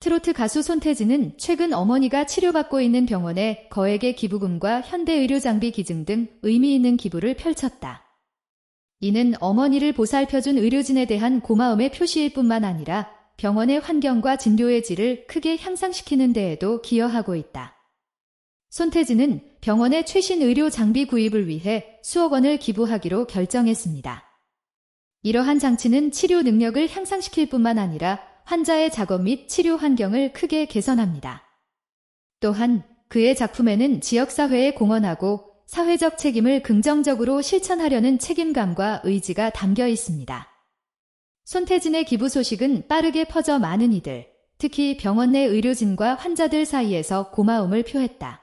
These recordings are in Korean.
트로트 가수 손태진은 최근 어머니가 치료받고 있는 병원에 거액의 기부금과 현대의료 장비 기증 등 의미 있는 기부를 펼쳤다. 이는 어머니를 보살펴준 의료진에 대한 고마움의 표시일 뿐만 아니라 병원의 환경과 진료의 질을 크게 향상시키는 데에도 기여하고 있다. 손태진은 병원의 최신 의료 장비 구입을 위해 수억 원을 기부하기로 결정했습니다. 이러한 장치는 치료 능력을 향상시킬 뿐만 아니라 환자의 작업 및 치료 환경을 크게 개선합니다. 또한 그의 작품에는 지역사회에 공헌하고 사회적 책임을 긍정적으로 실천하려는 책임감과 의지가 담겨 있습니다. 손태진의 기부 소식은 빠르게 퍼져 많은 이들, 특히 병원 내 의료진과 환자들 사이에서 고마움을 표했다.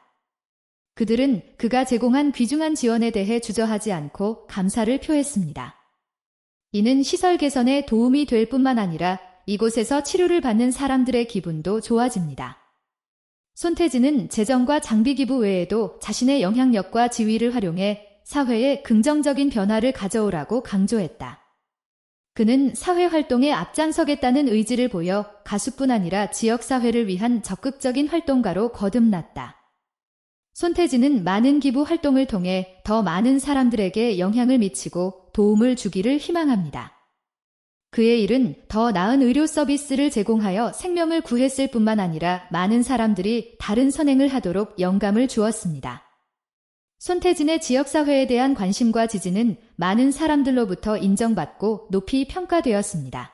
그들은 그가 제공한 귀중한 지원에 대해 주저하지 않고 감사를 표했습니다. 이는 시설 개선에 도움이 될 뿐만 아니라 이곳에서 치료를 받는 사람들의 기분도 좋아집니다. 손태진은 재정과 장비 기부 외에도 자신의 영향력과 지위를 활용해 사회에 긍정적인 변화를 가져오라고 강조했다. 그는 사회 활동에 앞장서겠다는 의지를 보여 가수뿐 아니라 지역사회를 위한 적극적인 활동가로 거듭났다. 손태진은 많은 기부 활동을 통해 더 많은 사람들에게 영향을 미치고 도움을 주기를 희망합니다. 그의 일은 더 나은 의료 서비스를 제공하여 생명을 구했을 뿐만 아니라 많은 사람들이 다른 선행을 하도록 영감을 주었습니다. 손태진의 지역사회에 대한 관심과 지지는 많은 사람들로부터 인정받고 높이 평가되었습니다.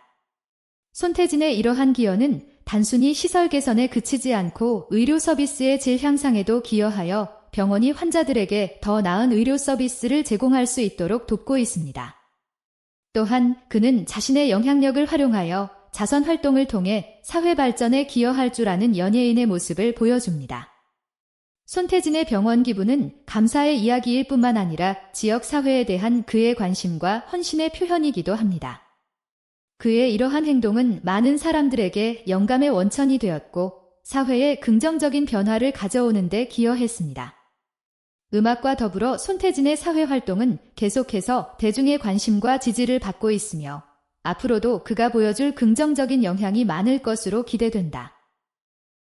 손태진의 이러한 기여는 단순히 시설 개선에 그치지 않고 의료 서비스의 질 향상에도 기여하여 병원이 환자들에게 더 나은 의료 서비스를 제공할 수 있도록 돕고 있습니다. 또한 그는 자신의 영향력을 활용하여 자선 활동을 통해 사회 발전에 기여할 줄 아는 연예인의 모습을 보여줍니다. 손태진의 병원 기부는 감사의 이야기일 뿐만 아니라 지역 사회에 대한 그의 관심과 헌신의 표현이기도 합니다. 그의 이러한 행동은 많은 사람들에게 영감의 원천이 되었고 사회에 긍정적인 변화를 가져오는 데 기여했습니다. 음악과 더불어 손태진의 사회 활동은 계속해서 대중의 관심과 지지를 받고 있으며 앞으로도 그가 보여줄 긍정적인 영향이 많을 것으로 기대된다.